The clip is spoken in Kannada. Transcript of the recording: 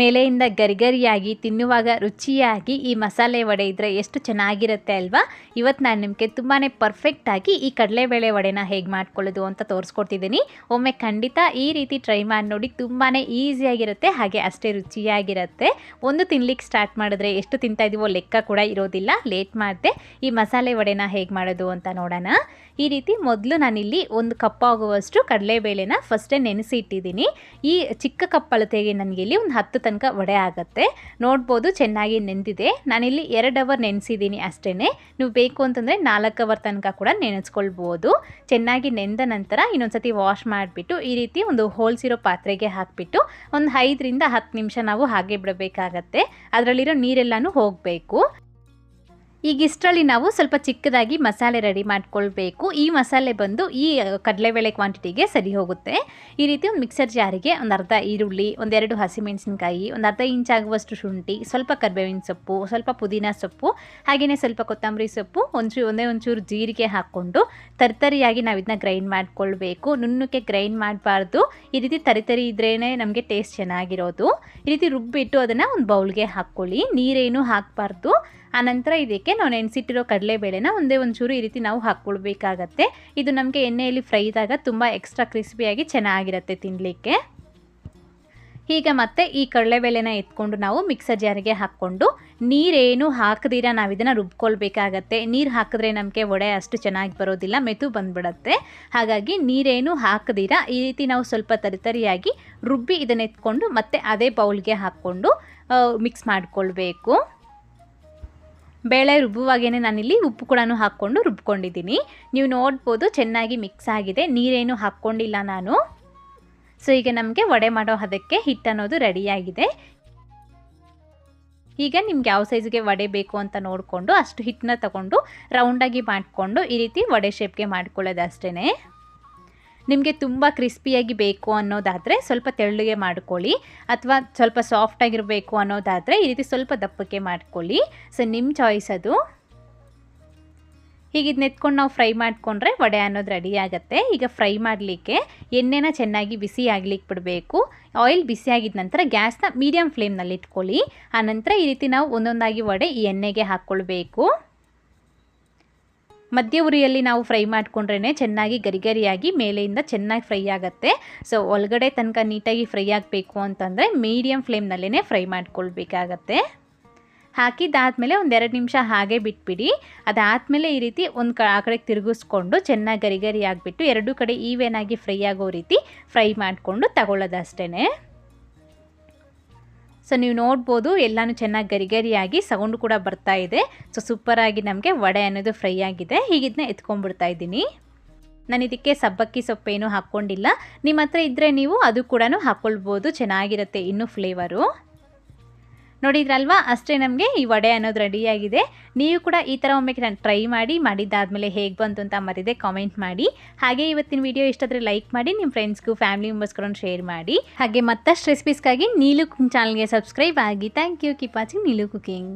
ಮೇಲೆಯಿಂದ ಗರಿಗರಿಯಾಗಿ ತಿನ್ನುವಾಗ ರುಚಿಯಾಗಿ ಈ ಮಸಾಲೆ ವಡೆ ಇದ್ದರೆ ಎಷ್ಟು ಚೆನ್ನಾಗಿರುತ್ತೆ ಅಲ್ವಾ? ಇವತ್ತು ನಾನು ನಿಮಗೆ ತುಂಬಾ ಪರ್ಫೆಕ್ಟಾಗಿ ಈ ಕಡಲೆಬೇಳೆ ವಡೆನ ಹೇಗೆ ಮಾಡ್ಕೊಳ್ಳೋದು ಅಂತ ತೋರಿಸ್ಕೊಡ್ತಿದ್ದೀನಿ. ಒಮ್ಮೆ ಖಂಡಿತ ಈ ರೀತಿ ಟ್ರೈ ಮಾಡಿ ನೋಡಿ ತುಂಬಾ ಈಸಿಯಾಗಿರುತ್ತೆ ಹಾಗೆ ಅಷ್ಟೇ ರುಚಿಯಾಗಿರುತ್ತೆ. ಒಂದು ತಿನ್ಲಿಕ್ಕೆ ಸ್ಟಾರ್ಟ್ ಮಾಡಿದ್ರೆ ಎಷ್ಟು ತಿಂತಾ ಇದೀವೋ ಲೆಕ್ಕ ಕೂಡ ಇರೋದಿಲ್ಲ. ಲೇಟ್ ಮಾಡಿದೆ ಈ ಮಸಾಲೆ ವಡೆನ ಹೇಗೆ ಮಾಡೋದು ಅಂತ ನೋಡೋಣ. ಈ ರೀತಿ ಮೊದಲು ನಾನಿಲ್ಲಿ ಒಂದು ಕಪ್ ಆಗುವಷ್ಟು ಕಡಲೆಬೇಳೆನ ಫಸ್ಟೇ ನೆನೆಸಿ ಇಟ್ಟಿದ್ದೀನಿ ಈ ಚಿಕ್ಕ ಕಪ್ಪಳತೆಗೆ ನನಗೆ ಇಲ್ಲಿ ಒಂದು ಹತ್ತು ತನಕ ವಡೆ ಆಗುತ್ತೆ. ನೋಡ್ಬೋದು ಚೆನ್ನಾಗಿ ನೆಂದಿದೆ. ನಾನಿಲ್ಲಿ ಎರಡು ಅವರ್ ನೆನೆಸಿದ್ದೀನಿ ಅಷ್ಟೇ ನೀವು ಬೇಕು ಅಂತಂದರೆ ನಾಲ್ಕು ಅವರ್ ತನಕ ಕೂಡ ನೆನೆಸ್ಕೊಳ್ಬೋದು. ಚೆನ್ನಾಗಿ ನೆಂದ ನಂತರ ಇನ್ನೊಂದ್ಸತಿ ವಾಶ್ ಮಾಡಿಬಿಟ್ಟು ಈ ರೀತಿ ಒಂದು ಹೋಲ್ಸಿರೋ ಪಾತ್ರೆಗೆ ಹಾಕಿಬಿಟ್ಟು ಒಂದು ಐದರಿಂದ ಹತ್ತು ನಿಮಿಷ ನಾವು ಹಾಗೆ ಬಿಡಬೇಕಾಗತ್ತೆ. ಅದರಲ್ಲಿರೋ ನೀರೆಲ್ಲನೂ ಹೋಗಬೇಕು. ಈಗ ಇಷ್ಟರಲ್ಲಿ ನಾವು ಸ್ವಲ್ಪ ಚಿಕ್ಕದಾಗಿ ಮಸಾಲೆ ರೆಡಿ ಮಾಡ್ಕೊಳ್ಬೇಕು. ಈ ಮಸಾಲೆ ಬಂದು ಈ ಕಡಲೆಬೇಳೆ ಕ್ವಾಂಟಿಟಿಗೆ ಸರಿ ಹೋಗುತ್ತೆ. ಈ ರೀತಿ ಒಂದು ಮಿಕ್ಸರ್ ಜಾರಿಗೆ ಒಂದು ಅರ್ಧ ಈರುಳ್ಳಿ ಒಂದೆರಡು ಹಸಿಮೆಣಸಿನ್ಕಾಯಿ, ಒಂದು ಅರ್ಧ ಇಂಚ್ ಆಗುವಷ್ಟು ಶುಂಠಿ, ಸ್ವಲ್ಪ ಕರ್ಬೇವಿನ ಸೊಪ್ಪು, ಸ್ವಲ್ಪ ಪುದೀನ ಸೊಪ್ಪು, ಹಾಗೆಯೇ ಸ್ವಲ್ಪ ಕೊತ್ತಂಬರಿ ಸೊಪ್ಪು ಒಂಚೂರು ಒಂದೇ ಒಂಚೂರು ಜೀರಿಗೆ ಹಾಕ್ಕೊಂಡು ತರಿತರಿಯಾಗಿ ನಾವು ಇದನ್ನ ಗ್ರೈಂಡ್ ಮಾಡ್ಕೊಳ್ಬೇಕು. ನುಣ್ಣಕ್ಕೆ ಗ್ರೈಂಡ್ ಮಾಡಬಾರ್ದು. ಈ ರೀತಿ ತರಿತರಿ ಇದ್ರೇ ನಮಗೆ ಟೇಸ್ಟ್ ಚೆನ್ನಾಗಿರೋದು. ಈ ರೀತಿ ರುಬ್ಬಿಟ್ಟು ಅದನ್ನು ಒಂದು ಬೌಲ್ಗೆ ಹಾಕ್ಕೊಳ್ಳಿ. ನೀರೇನು ಹಾಕಬಾರ್ದು. ಆನಂತರ ಇದಕ್ಕೆ ನಾವು ನೆನೆಸಿಟ್ಟಿರೋ ಕಡಲೆಬೇಳೆನ ಒಂದೇ ಒಂಚೂರು ಈ ರೀತಿ ನಾವು ಹಾಕ್ಕೊಳ್ಬೇಕಾಗತ್ತೆ. ಇದು ನಮಗೆ ಎಣ್ಣೆಯಲ್ಲಿ ಫ್ರೈ ಇದ್ದಾಗ ತುಂಬ ಎಕ್ಸ್ಟ್ರಾ ಕ್ರಿಸ್ಪಿಯಾಗಿ ಚೆನ್ನಾಗಿರುತ್ತೆ ತಿನ್ನಲಿಕ್ಕೆ ಹೀಗೆ ಮತ್ತೆ ಈ ಕಡಲೆಬೇಳೆನ ಎತ್ಕೊಂಡು ನಾವು ಮಿಕ್ಸರ್ ಜಾರಿಗೆ ಹಾಕ್ಕೊಂಡು ನೀರೇನು ಹಾಕದಿರ ನಾವು ಇದನ್ನು ರುಬ್ಕೊಳ್ಬೇಕಾಗತ್ತೆ. ನೀರು ಹಾಕಿದ್ರೆ ನಮಗೆ ವಡೆ ಅಷ್ಟು ಚೆನ್ನಾಗಿ ಬರೋದಿಲ್ಲ ಮೆತು ಬಂದ್ಬಿಡತ್ತೆ. ಹಾಗಾಗಿ ನೀರೇನು ಹಾಕದಿರ ಈ ರೀತಿ ನಾವು ಸ್ವಲ್ಪ ತರಿತರಿಯಾಗಿ ರುಬ್ಬಿ ಇದನ್ನು ಎತ್ಕೊಂಡು ಮತ್ತೆ ಅದೇ ಬೌಲ್ಗೆ ಹಾಕ್ಕೊಂಡು ಮಿಕ್ಸ್ ಮಾಡಿಕೊಳ್ಬೇಕು. ಬೇಳೆ ರುಬ್ಬುವಾಗೇ ನಾನಿಲ್ಲಿ ಉಪ್ಪು ಕೂಡ ಹಾಕ್ಕೊಂಡು ರುಬ್ಕೊಂಡಿದ್ದೀನಿ. ನೀವು ನೋಡ್ಬೋದು ಚೆನ್ನಾಗಿ ಮಿಕ್ಸ್ ಆಗಿದೆ. ನೀರೇನು ಹಾಕ್ಕೊಂಡಿಲ್ಲ ನಾನು. ಸೊ, ಈಗ ನಮಗೆ ವಡೆ ಮಾಡೋ ಹದಕ್ಕೆ ಹಿಟ್ಟು ಅನ್ನೋದು ರೆಡಿಯಾಗಿದೆ. ಈಗ ನಿಮ್ಗೆ ಯಾವ ಸೈಜ್ಗೆ ವಡೆ ಬೇಕು ಅಂತ ನೋಡಿಕೊಂಡು ಅಷ್ಟು ಹಿಟ್ಟನ್ನ ತಗೊಂಡು ರೌಂಡಾಗಿ ಮಾಡಿಕೊಂಡು ಈ ರೀತಿ ವಡೆ ಶೇಪ್ಗೆ ಮಾಡ್ಕೊಳ್ಳೋದು ಅಷ್ಟೇ ನಿಮಗೆ ತುಂಬ ಕ್ರಿಸ್ಪಿಯಾಗಿ ಬೇಕು ಅನ್ನೋದಾದರೆ ಸ್ವಲ್ಪ ತೆಳ್ಳಗೆ ಮಾಡ್ಕೊಳ್ಳಿ ಅಥವಾ ಸ್ವಲ್ಪ ಸಾಫ್ಟಾಗಿರಬೇಕು ಅನ್ನೋದಾದರೆ ಈ ರೀತಿ ಸ್ವಲ್ಪ ದಪ್ಪಕ್ಕೆ ಮಾಡ್ಕೊಳ್ಳಿ. ಸೊ ನಿಮ್ಮ ಚಾಯ್ಸ್ ಅದು. ಹೀಗೆ ಇದನ್ನ ಎತ್ಕೊಂಡು ನಾವು ಫ್ರೈ ಮಾಡಿಕೊಂಡ್ರೆ ವಡೆ ಅನ್ನೋದು ರೆಡಿ ಆಗುತ್ತೆ. ಈಗ ಫ್ರೈ ಮಾಡಲಿಕ್ಕೆ ಎಣ್ಣೆನ ಚೆನ್ನಾಗಿ ಬಿಸಿ ಆಗ್ಲಿಕ್ಕೆ ಬಿಡಬೇಕು. ಆಯಿಲ್ ಬಿಸಿ ಆಗಿದ ನಂತರ ಗ್ಯಾಸ್ನ ಮೀಡಿಯಮ್ ಫ್ಲೇಮ್ನಲ್ಲಿ ಇಟ್ಕೊಳ್ಳಿ ಆನಂತರ ಈ ರೀತಿ ನಾವು ಒಂದೊಂದಾಗಿ ವಡೆ ಈ ಎಣ್ಣೆಗೆ ಹಾಕ್ಕೊಳ್ಬೇಕು ಮಧ್ಯ ಉರಿಯಲ್ಲಿ ನಾವು ಫ್ರೈ ಮಾಡಿಕೊಂಡ್ರೇ ಚೆನ್ನಾಗಿ ಗರಿಗರಿಯಾಗಿ ಮೇಲೆಯಿಂದ ಚೆನ್ನಾಗಿ ಫ್ರೈ ಆಗುತ್ತೆ. ಸೊ ಒಳಗಡೆ ತನಕ ನೀಟಾಗಿ ಫ್ರೈ ಆಗಬೇಕು ಅಂತಂದರೆ ಮೀಡಿಯಮ್ ಫ್ಲೇಮ್ನಲ್ಲೇ ಫ್ರೈ ಮಾಡ್ಕೊಳ್ಬೇಕಾಗತ್ತೆ. ಹಾಕಿದ್ದಾದಮೇಲೆ ಒಂದೆರಡು ನಿಮಿಷ ಹಾಗೆ ಬಿಟ್ಬಿಡಿ. ಅದಾದಮೇಲೆ ಈ ರೀತಿ ಒಂದು ಕ ಆ ಕಡೆಗೆ ತಿರುಗಿಸ್ಕೊಂಡು ಚೆನ್ನಾಗಿ ಗರಿಗರಿ ಗರಿ ಆಗಿಬಿಟ್ಟು ಎರಡೂ ಕಡೆ ಈವೇನಾಗಿ ಫ್ರೈ ಆಗೋ ರೀತಿ ಫ್ರೈ ಮಾಡಿಕೊಂಡು ತಗೊಳ್ಳೋದಷ್ಟೇ ಸೊ ನೀವು ನೋಡ್ಬೋದು, ಎಲ್ಲನೂ ಚೆನ್ನಾಗಿ ಗರಿಗರಿಯಾಗಿ ಸೌಂಡ್ ಕೂಡ ಬರ್ತಾ ಇದೆ. ಸೊ ಸೂಪರಾಗಿ ನಮಗೆ ವಡೆ ಅನ್ನೋದು ಫ್ರೈ ಆಗಿದೆ. ಹೀಗಿದನ್ನ ಎತ್ಕೊಂಡ್ಬಿಡ್ತಾ ಇದ್ದೀನಿ. ನಾನು ಇದಕ್ಕೆ ಸಬ್ಬಕ್ಕಿ ಸೊಪ್ಪೇನು ಹಾಕ್ಕೊಂಡಿಲ್ಲ. ನಿಮ್ಮ ಹತ್ರ ಇದ್ದರೆ ನೀವು ಅದು ಕೂಡ ಹಾಕ್ಕೊಳ್ಬೋದು ಚೆನ್ನಾಗಿರುತ್ತೆ ಇನ್ನೂ ಫ್ಲೇವರು ನೋಡಿದ್ರಲ್ವಾ? ಅಷ್ಟೇ ನಮಗೆ ಈ ವಡೆ ಅನ್ನೋದು ರೆಡಿಯಾಗಿದೆ ನೀವು ಕೂಡ ಈ ಥರ ಒಮ್ಮೆ ಟ್ರೈ ಮಾಡಿ, ಮಾಡಿದ್ದಾದಮೇಲೆ ಹೇಗೆ ಬಂತು ಅಂತ ಮರಿದೆ ಕಾಮೆಂಟ್ ಮಾಡಿ. ಹಾಗೆ ಇವತ್ತಿನ ವಿಡಿಯೋ ಇಷ್ಟಾದರೆ ಲೈಕ್ ಮಾಡಿ ನಿಮ್ಮ ಫ್ರೆಂಡ್ಸ್ಗೂ ಫ್ಯಾಮಿಲಿ ಮೆಂಬರ್ಸ್ಗೂ ಶೇರ್ ಮಾಡಿ. ಹಾಗೆ ಮತ್ತಷ್ಟು ರೆಸಿಪೀಸ್ಗಾಗಿ ನೀಲು ಚಾನಲ್ಗೆ ಸಬ್ಸ್ಕ್ರೈಬ್ ಆಗಿ. Thank you keep watching Neelu cooking